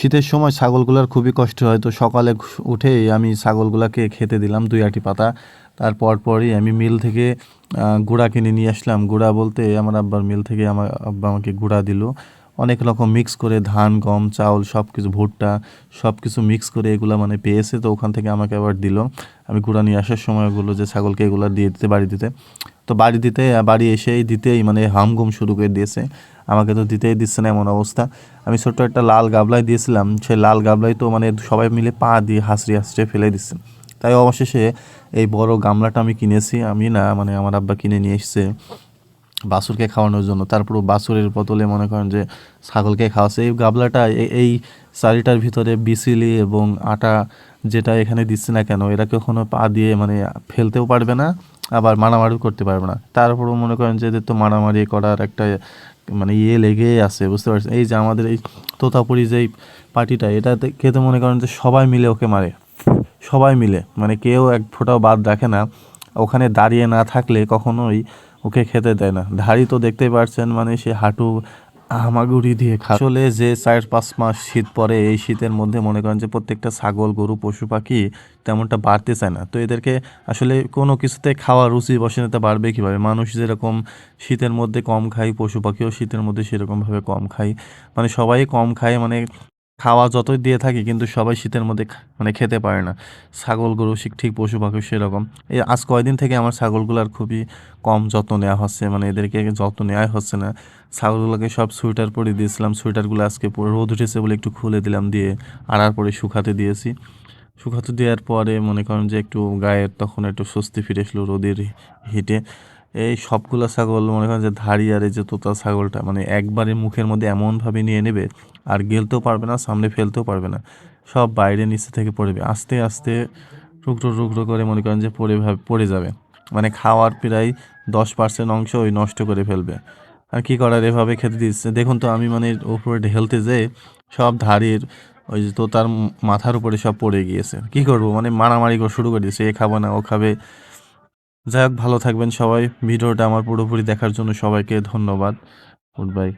শীতের সময় ছাগলগুলার খুবই কষ্ট হয়। তো সকালে উঠেই আমি ছাগলগুলাকে খেতে দিলাম দুই আটি পাতা। তারপর পরই আমি মিল থেকে গুঁড়া কিনে নিয়ে আসলাম। গুঁড়া বলতে আমার আব্বার মিল থেকে আমার আব্বা আমাকে গুঁড়া দিল। অনেক রকম মিক্স করে ধান, গম, চাউল সব কিছু ভুট্টা সব কিছু মিক্স করে এগুলো মানে পেয়েছে। তো ওখান থেকে আমাকে আবার দিল। আমি গুঁড়া নিয়ে আসার সময় বলল যে ছাগলকে এগুলো দিয়ে দিতে, বাড়ি দিতে। তো বাড়ি দিতে, বাড়ি এসেই দিতেই মানে হামগুম শুরু করে দিয়েছে। আমাকে তো দিতেই দিচ্ছে না এমন অবস্থা। আমি ছোট্ট একটা লাল গাবলায় দিয়েছিলাম, সেই লাল গাবলায় তো মানে সবাই মিলে পা দিয়ে হাসড়ে হাসড়ে ফেলে দিচ্ছে। তাই অবশেষে এই বড় গামলাটা আমি কিনেছি। আমি না মানে আমার আব্বা কিনে নিয়ে এসছে বাছুরকে খাওয়ানোর জন্য। তারপর বাছুরের বদলে মনে করেন যে ছাগলকে খাওয়াচ্ছে। এই গাবলাটা এই চারিটার ভিতরে বিসিলি এবং আটা যেটা এখানে দিচ্ছে না কেন, এরা কখনো পা দিয়ে মানে ফেলতেও পারবে না, আবার মারামারিও করতে পারবে না। তারপরও মনে করেন যে এদের তো মারামারি করার একটা মানে ইয়ে লেগে আছে, বুঝতে পারছেন? এই যে আমাদের এই তোতাপুরি যেই পার্টিটা, এটাতে খেতে মনে করেন যে সবাই মিলে ওকে মারে। সবাই মিলে মানে কেউ এক ফোঁটাও বাদ রাখে না। ওখানে দাঁড়িয়ে না থাকলে কখনোই ওকে খেতে দেয় না। ধাড়ি তো দেখতেই পারছেন মানে সে হাঁটু হামাগুড়ি দিয়ে খা আসলে যে চার পাঁচ মাস শীত পরে এই শীতের মধ্যে মনে করেন যে প্রত্যেকটা ছাগল, গরু, পশু পাখি তেমনটা বাড়তে চায় না। তো এদেরকে আসলে কোনো কিছুতে খাওয়া রুচি বসে বসেনাতে বাড়বে কীভাবে? মানুষ যেরকম শীতের মধ্যে কম খায়, পশু পাখিও শীতের মধ্যে সেরকমভাবে কম খায়। মানে সবাই কম খায় মানে খাওয়া যতই দিয়ে থাকি, কিন্তু সবাই শীতের মধ্যে মানে খেতে পারে না। ছাগল গরু ঠিক পশু পাখি সেরকম। এই আজ কয়দিন থেকে আমার ছাগলগুলোর খুবই কম যত্ন নেওয়া হচ্ছে মানে এদেরকে যত্ন নেওয়াই হচ্ছে না। ছাগলগুলোকে সব সোয়েটার পরে দিয়েছিলাম, সোয়েটারগুলো আজকে রোদ উঠেছে বলে একটু খুলে দিলাম দিয়ে আড়ার পরে শুকাতে দিয়েছি। শুকাতে দেওয়ার পরে মনে করেন যে একটু গায়ের তখন একটু স্বস্তি ফিরে এসলো রোদের হিটে। এই সবগুলো ছাগল মনে করেন যে ধাড়ি আর এই যে তোতা ছাগলটা মানে একবারে মুখের মধ্যে এমনভাবে নিয়ে নেবে, আর গেলতেও পারবে না, সামনে ফেলতেও পারবে না। সব বাইরে নিচে থেকে পড়বে। আস্তে আস্তে টুকরো টুকরো করে মনে করেন যে পড়ে পড়ে যাবে। মানে খাওয়ার প্রায় দশ পার্সেন্ট অংশ ওই নষ্ট করে ফেলবে। আর কি করার এভাবে খেতে দিচ্ছে? দেখুন তো আমি মানে উপরে ঢেলতে যেয়ে সব ধাড়ির ওই যে তোতার মাথার উপরে সব পড়ে গিয়েছে। কি করব? মানে মারামারি করে শুরু করে দিয়েছে। এ খাব না, ও খাবে। যাই হোক ভালো থাকবেন সবাই। ভিডিওটা আমার পুরোপুরি দেখার জন্য সবাইকে ধন্যবাদ। Good bye.